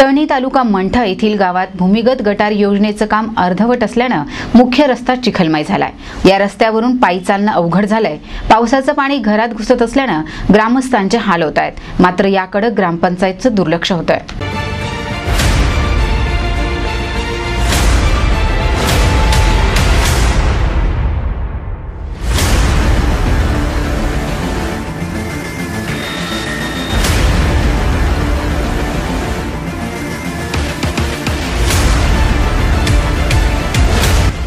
तळणी तालुका मंठा येथील गावात भूमिगत गटार योजनेचं काम अर्धवट असल्यानं मुख्य रस्ता चिखलमय झालाय. या रस्त्यावरून पायी चालणं अवघड झालंय. पावसाचं पाणी घरात घुसत असल्यानं ग्रामस्थांचे हाल होत आहेत. मात्र याकडे ग्रामपंचायतचं दुर्लक्ष होतंय.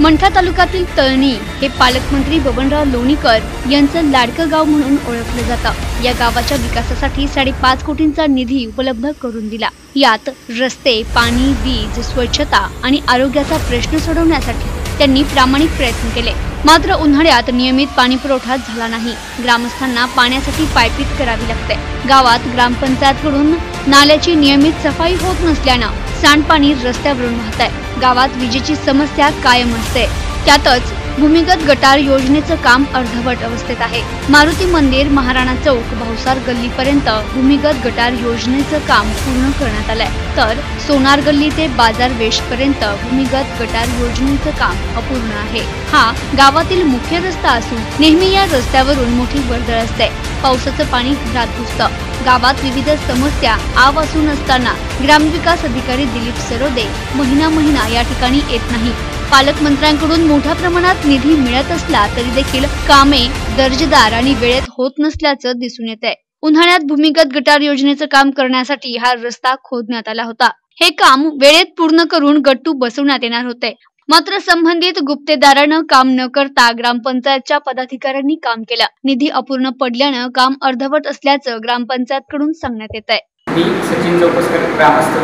मंठा तालुक्यातील तळणी हे पालकमंत्री बबनराव लोणीकर यांचं लाडकं गाव म्हणून ओळखलं जातं. या गावाच्या विकासासाठी साडेपाच कोटींचा निधी उपलब्ध करून दिला. यात रस्ते पाणी वीज स्वच्छता आणि आरोग्याचा प्रश्न सोडवण्यासाठी त्यांनी प्रामाणिक प्रयत्न केले. मात्र उन्हाळ्यात नियमित पाणी पुरवठा झाला नाही. ग्रामस्थांना पाण्यासाठी पायपीट करावी लागते. गावात ग्रामपंचायतकडून नाल्याची नियमित सफाई होत नसल्यानं सांडपाणी रस्त्यावरून वाहत आहे. गावात विजेची समस्या कायम असते. त्यातच भूमिगत गटार योजनेचं काम अर्धवट अवस्थेत आहे. मारुती मंदिर महाराणा चौक भावसार गल्लीपर्यंत भूमिगत गटार योजनेचं काम पूर्ण करण्यात आलंय. तर सोनार गल्ली ते बाजार वेश पर्यंत भूमिगत गटार योजनेचं काम अपूर्ण आहे. हा गावातील मुख्य रस्ता असून नेहमी या रस्त्यावरून मोठी वर्दळ असते. पावसाचं पाणी घरात घुसतं. गावात विविध समस्या आव असून असताना ग्रामविकास अधिकारी दिलीप सरोदे महिना महिना या ठिकाणी येत नाही. पालकमंत्र्यांकडून मोठ्या प्रमाणात निधी मिळत असला तरी देखील कामे दर्जेदार आणि वेळेत होत नसल्याचं दिसून येत आहे उन्हाळ्यात भूमिगत गटार योजनेचं काम करण्यासाठी हा रस्ता खोदण्यात आला होता. हे काम वेळेत पूर्ण करून गट्टू बसवण्यात येणार होते. मात्र संबंधित गुप्तेदारानं काम न करता ग्रामपंचायतच्या पदाधिकाऱ्यांनी काम केलं. निधी अपूर्ण पडल्यानं काम अर्धवट असल्याचं ग्रामपंचायत कडून सांगण्यात येत आहे मी सचिन चौकसकर ग्रामस्थ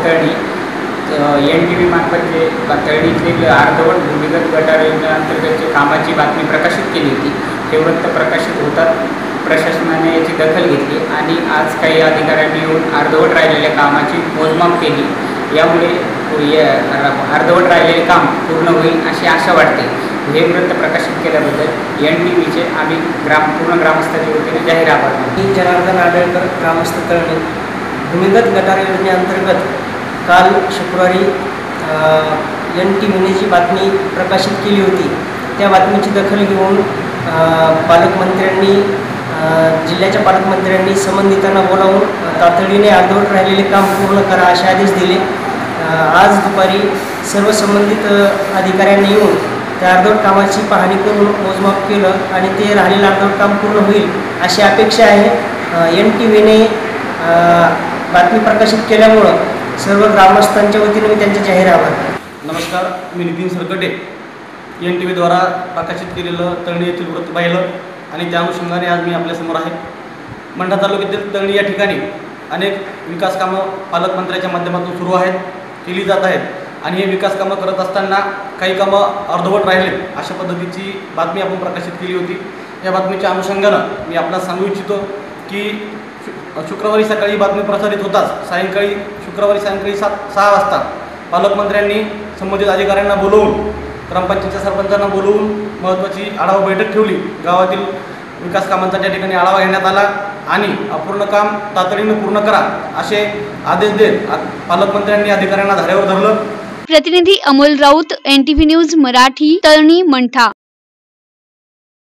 एन टी व्ही मार्फत जे तळणीतील अर्धवट भूमिगत गटार योजनेअंतर्गतची कामाची बातमी प्रकाशित केली होती ते वृत्त प्रकाशित होतात. प्रशासनाने याची दखल घेतली आणि आज काही अधिकाऱ्यांनी येऊन अर्धवट राहिलेल्या कामाची मोजमाप केली. यामुळे अर्धवट राहिलेले काम पूर्ण होईल अशी आशा वाटते. हे वृत्त प्रकाशित केल्याबद्दल एन टी व्हीचे आम्ही ग्राम पूर्ण ग्रामस्थाच्या वतीने जाहीर आभार मी जनार्दन आडळकर ग्रामस्थ तळणी. भूमिगत गटार योजनेअंतर्गत काल शुक्रवारी एन टी व्हीनेची बातमी प्रकाशित केली होती. त्या बातमीची दखल घेऊन पालकमंत्र्यांनी जिल्ह्याच्या पालकमंत्र्यांनी संबंधितांना बोलावून तातडीने अर्धवट राहिलेले काम पूर्ण करा असे आदेश दिले. आज दुपारी सर्व संबंधित अधिकाऱ्यांनी येऊन त्या अर्धवट कामाची पाहणी करून मोजमाप केलं आणि ते राहिलेलं अर्धवट काम पूर्ण होईल अशी अपेक्षा आहे. एन टी व्हीने बातमी प्रकाशित केल्यामुळं सर्व ग्रामस्थांच्या वतीने मी त्यांचे जाहीर आभार. नमस्कार मी नितीन सरकटे. एन टी व्हीद्वारा प्रकाशित केलेलं तळणी येथील वृत्त पाहिलं आणि त्या अनुषंगाने आज मी आपल्यासमोर आहे. मंठा तालुक्यातील तळणी या ठिकाणी अनेक विकास कामं पालकमंत्र्याच्या माध्यमातून सुरू आहेत केली जात आहेत आणि हे विकास कामं करत असताना काही कामं अर्धवट राहिले अशा पद्धतीची बातमी आपण प्रकाशित केली होती. या बातमीच्या अनुषंगानं मी आपल्याला सांगू इच्छितो की शुक्रवारी सकाळी बातमी प्रसारित होताच. सायंकाळी शुक्रवारी सायंकाळी सात सहा वाजता पालकमंत्र्यांनी संबंधित अधिकाऱ्यांना बोलवून ग्रामपंचायतच्या सरपंचांना बोलवून महत्त्वाची आढावा बैठक ठेवली. गावातील विकास कामांचा त्या ठिकाणी आढावा घेण्यात आला आणि अपूर्ण काम तातडीनं पूर्ण करा असे आदेश देत पालकमंत्र्यांनी अधिकाऱ्यांना धाऱ्यावर धरलं. प्रतिनिधी अमोल राऊत एनटीव्ही न्यूज मराठी तळणी मंठा.